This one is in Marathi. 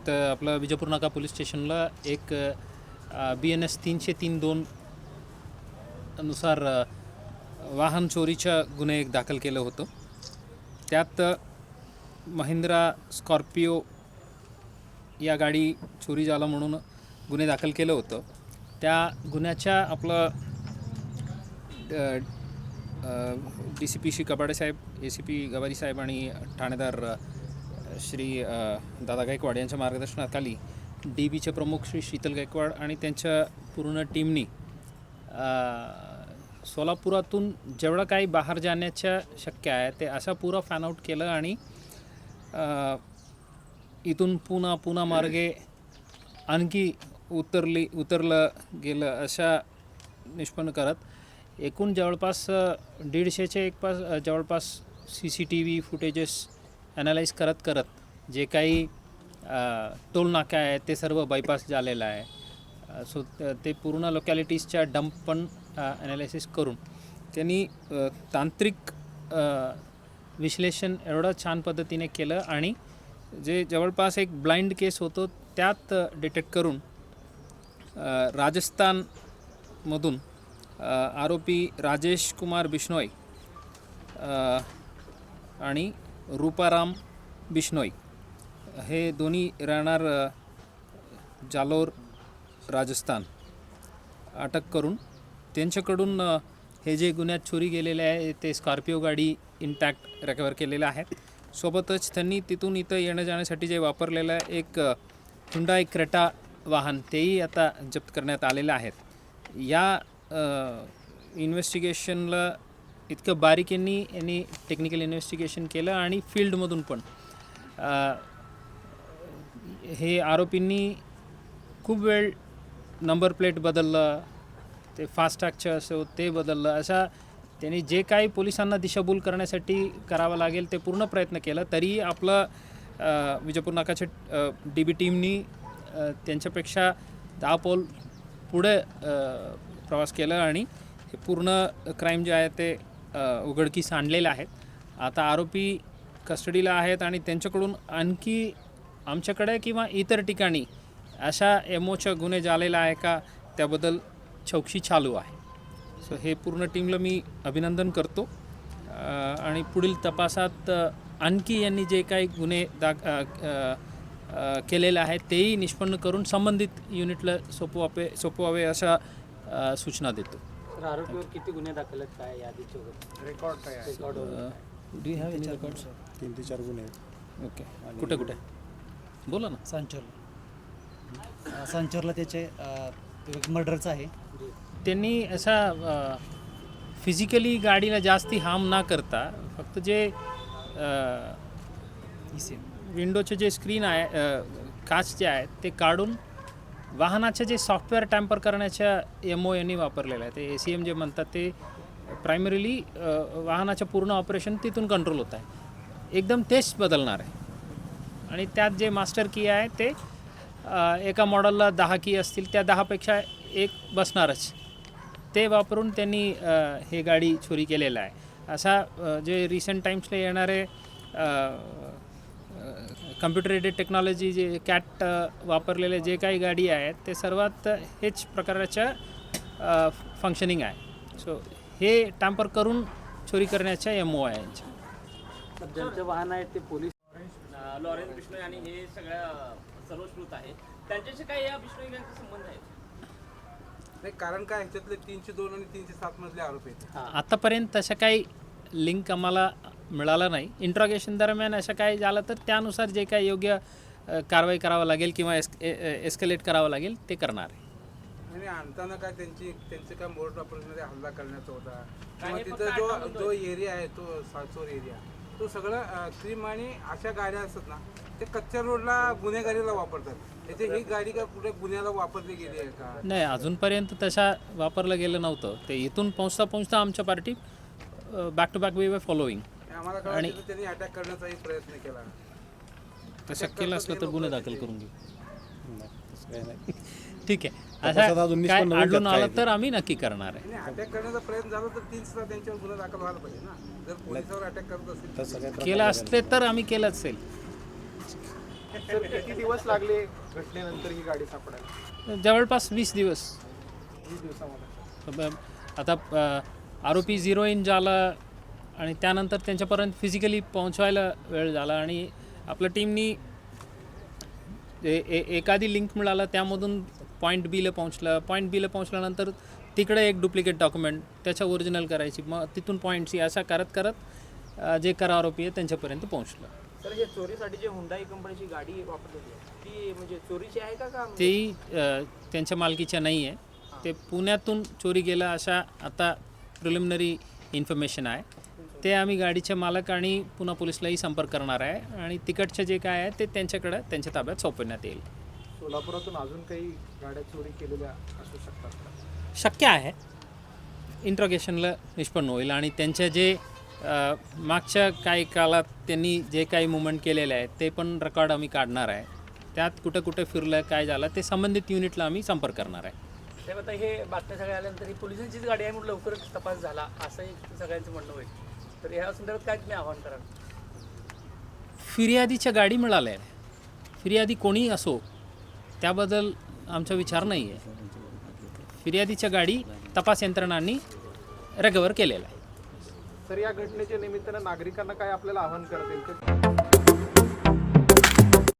इथं आपलं विजयपूर नाका पोलीस स्टेशनला एक बी एन एस तीनशे तीन दोन नुसार वाहन चोरीच्या गुन्हे एक दाखल केलं होतं. त्यात महिंद्रा स्कॉर्पिओ या गाडी चोरी झाला म्हणून गुन्हे दाखल केलं होतं. त्या गुन्ह्याच्या आपलं D C P Shri Kabade Saheb A C P Gawari साहेब आणि ठाणेदार श्री दादा गायकवाड यांच्या मार्गदर्शनाखाली डी बीचे प्रमुख श्री शीतल गायकवाड आणि त्यांच्या पूर्ण टीमनी सोलापुरातून जेवढं काही बाहेर जाण्याच्या शक्य आहे ते असा पुरा फॅनआउट केलं आणि इथून पुन्हा पुन्हा मार्गे आणखी उतरली उतरलं गेलं अशा निष्पन्न करत. एकूण जवळपास दीडशेचे एक पास जवळपास C C T V footages analyse करत करत जे काही टोल नाका आहे ते सर्व बायपास झालेलं आहे. सो ते पूर्ण लोकॅलिटीजच्या डंप पण ॲनालिसिस करून. त्यांनी तांत्रिक विश्लेषण एवढं छान पद्धतीने केलं आणि जे जवळपास एक ब्लाइंड केस होतो त्यात डिटेक्ट करून राजस्थानमधून आरोपी राजेश कुमार बिश्नोई आणि रूपाराम बिश्नोई. हे दोन्ही राहणार जालोर राजस्थान. अटक करून त्यांच्याकडून हे जे गुन्ह्यात चोरी गेलेले आहे ते स्कॉर्पिओ गाडी इंटॅक्ट रिकवर केलेलं आहे. सोबतच त्यांनी तिथून इथं येणं जाण्यासाठी जे वापरलेलं एक हुंडाई क्रेटा वाहन तेही आता जप्त करण्यात आलेलं आहेत या इन्व्हेस्टिगेशनला इतकं बारीकेंनी यांनी टेक्निकल इन्व्हेस्टिगेशन केलं आणि फील्डमधून पण. हे आरोपींनी खूप वेळ नंबर प्लेट बदललं ते फास्टॅगचं असो ते बदललं. अशा त्यांनी जे काही पोलिसांना दिशाभूल करण्यासाठी करावं लागेल ते पूर्ण प्रयत्न केला. तरी आपलं विजयपूर नाकाच्या डी बी टीमनी त्यांच्यापेक्षा दहा पोल पुढे प्रवास केला आणि हे पूर्ण क्राईम जे आहे ते उघडकीस आणलेल्या आहेत. आता आरोपी कस्टडीला आहेत आणि त्यांच्याकडून आणखी आमच्याकडे किंवा इतर ठिकाणी अशा एमओच्या गुन्हे झालेला आहे का? त्याबद्दल चौकशी चालू आहे. सो हे पूर्ण टीमला मी अभिनंदन करतो. आणि पुढील तपासात आणखी यांनी जे काही गुन्हे दाख केलेले आहेत तेही निष्पन्न करून संबंधित युनिटला सोपवावे सोपवावे अशा सूचना देतो. तर आरोपीवर किती गुन्हे दाखल आहेत? काय यादीचे वगैरे? रेकॉर्ड काय आहे. रेकॉर्ड वगैरे. डू हॅव एनी रेकॉर्ड्स तीन ते चार गुन्हे आहेत. ओके कुठे कुठे? बोला ना. सांचोरला. सांचोरला त्याचे मर्डरचं आहे. त्यांनी असा फिजिकली गाडीला जास्ती हार्म ना करता फक्त जे विंडोचे जे स्क्रीन आहे अ, काच जे आहे ते काढून वाहनाचे जे सॉफ्टवेअर टॅम्पर करण्याच्या एम ओ यांनी वापरलेलं आहे ते ए सी एम जे म्हणतात ते प्रायमरीली वाहनाचं पूर्ण ऑपरेशन तिथून कंट्रोल होत आहे. एकदम तेच बदलणार आहे. आणि त्यात जे मास्टर की आहे ते एका मॉडेलला दहा की असतील त्या दहापेक्षा एक बसणारच. ते वापरून त्यांनी हे गाडी चोरी केलेलं आहे. असा जे रिसेंट टाईम्सला येणारे कम्प्युटर एडेड टेक्नॉलॉजी जे कॅट वापरलेले जे काही गाडी आहेत ते सर्वात हेच प्रकारच्या फंक्शनिंग आहे. सो हे टॅम्पर करून चोरी करण्याच्या एम ओ आहे ज्यांचे वाहन आहेत ते पोलीस लॉरेन्स बिश्नोई आणि हे सगळ्या सर्वश्रुत आहे त्यांच्याशी काय या बिश्नोई यांचा संबंध आहे? नाही कारण काय ह्याच्यातले तीनशे दोन आणि तीनशे सात मधले आरोप आहेत. आतापर्यंत तसं काही लिंक आम्हाला मिळाला नाही. इंट्रॉगेशन दरम्यान असं काही झालं तर त्यानुसार जे काही योग्य कारवाई करावं लागेल किंवा एस एस्केलेट करावं लागेल ते करणार आहे. आणि आणताना काय त्यांची त्यांचे काय मोर्ट ऑपरेशनमध्ये हल्ला करण्याचा होता? किंवा तिथं जो जो एरिया आहे तो साचोर एरिया तो सगळं क्रीम आणि अशा गाड्या असतात ना ते कच्च्या रोडला गुन्हेगारीला वापरतात. त्याचे ही गाडी का कुठे गुन्ह्याला वापरली गेली आहे का? नाही अजूनपर्यंत तशा वापरलं गेलं नव्हतं. ते इथून पोहोचता पोहोचता आमच्या party back to back way way following आम्हाला आणि- त्यांनी अटॅक करण्याचाही प्रयत्न केला. तसं केलं असलं तर गुन्हे दाखल करून घेऊ ठीक आहे. असं काय आढळून आलं तर आम्ही नक्की करणार आहे. अटॅक करण्याचा प्रयत्न झाला तर तीन सुद्धा त्यांच्यावर गुन्हा दाखल व्हायला पाहिजे ना. जर पोलिसावर अटॅक करत सगळ्यात केलं असते तर आम्ही केलं असेल. किती दिवस लागले घटनेनंतर ही गाडी सापडायला? जवळपास वीस दिवस. वीस दिवसामध्ये. आता आरोपी झिरो इन झाला आणि त्यानंतर त्यांच्यापर्यंत फिजिकली पोहोचवायला वेळ झाला आणि आपल्या टीमनी ए- ए- एखादी लिंक मिळाला त्यामधून पॉईंट बीला पोहोचलं. पॉईंट बीला पोहोचल्यानंतर तिकडे एक डुप्लिकेट डॉक्युमेंट त्याच्या ओरिजिनल करायची. मग तिथून पॉईंट सी असा करत करत जे करा आरोपी आहे त्यांच्यापर्यंत पोहोचलं. सर हे चोरीसाठी जे हुंडाई कंपनीची गाडी वापरलेली आहे ती म्हणजे चोरीची आहे का अ, त्यांच्या मालकीच्या नाही आहे. ते पुण्यातून चोरी गेलं अशा आता प्रिलिमिनरी इन्फॉर्मेशन आहे. ते आम्ही गाडीचे मालक आणि पुन्हा पोलिसलाही संपर्क करणार आहे. आणि तिकडचे जे काय आहे ते त्यांच्याकडे त्यांच्या ताब्यात सोपवण्यात येईल. सोलापुरातून अजून काही गाड्या चोरी केलेल्या असू शकतात का? शक्य आहे. इंट्रोगेशनला निष्पन्न होईल आणि त्यांच्या जे मागच्या काही काळात त्यांनी जे काही मुवमेंट केलेले आहे ते पण रेकॉर्ड आम्ही काढणार आहे. त्यात कुठं कुठं फिरलं काय झालं ते संबंधित युनिटला आम्ही संपर्क करणार आहे. आता हे बातम्या सगळ्या आल्यानंतर ही पोलिसांचीच गाडी आहे म्हणून लवकरच तपास झाला असंही सगळ्यांचं म्हणणं होईल. तर या संदर्भात काय तुम्ही आव्हान कराल? फिर्यादीच्या गाडी मिळाल्या. आहे फिर्यादी कोणी असो त्याबद्दल आमचा विचार नाही आहे फिर्यादीच्या गाडी तपास यंत्रणांनी रिकवर केलेला आहे सर या घटनेच्या निमित्तानं नागरिकांना काय आपल्याला आवाहन करता येईल